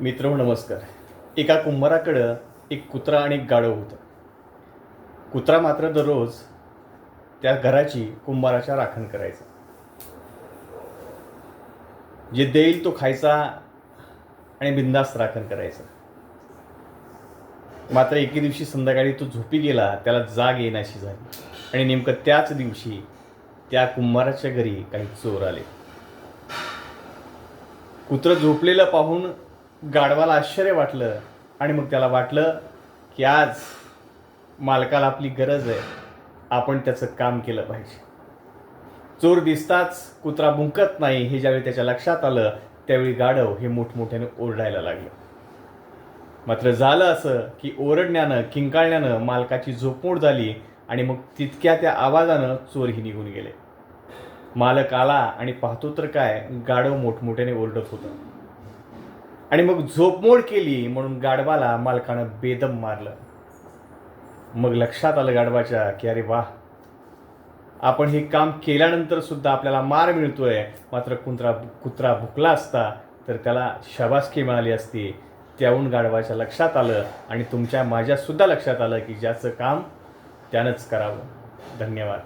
मित्र नमस्कार. एका कुंभाराकडं एक कुत्रा आणि एक गाढव होतं. कुत्रा मात्र दररोज त्या घराची कुंभाराच्या राखण करायचा. जे देईल तो खायचा आणि बिंदास्त राखण करायचा. मात्र एके दिवशी संध्याकाळी तो झोपी गेला त्याला जाग येण्याशी झाली आणि नेमकं त्याच दिवशी त्या कुंभाराच्या घरी काही चोर आले. कुत्रं झोपलेलं पाहून गाढवाला आश्चर्य वाटलं आणि मग त्याला वाटलं की आज मालकाला आपली गरज आहे. आपण त्याचं काम केलं पाहिजे. चोर दिसताच कुत्रा भुंकत नाही हे ज्यावेळी त्याच्या लक्षात आलं त्यावेळी गाढव हे मोठमोठ्याने ओरडायला लागलं. मात्र झालं असं की ओरडण्यानं किंकाळण्यानं मालकाची झोपमोड झाली आणि मग तितक्या त्या आवाजानं चोरही निघून गेले. मालक आला आणि पाहतो तर काय गाढव मोठमोठ्याने ओरडत होतं. आणि मग झोपमोड केली म्हणून गाढवाला मालकानं बेदम मारलं. मग लक्षात आलं गाढवाच्या की अरे वा आपण हे काम केल्यानंतर सुद्धा आपल्याला मार मिळतोय. मात्र कुत्रा कुत्रा भुकला असता तर त्याला शबासकी मिळाली असती. त्याहून गाढवाच्या लक्षात आलं आणि तुमच्या माझ्यासुद्धा लक्षात आलं की ज्याचं काम त्यानंच करावं. धन्यवाद.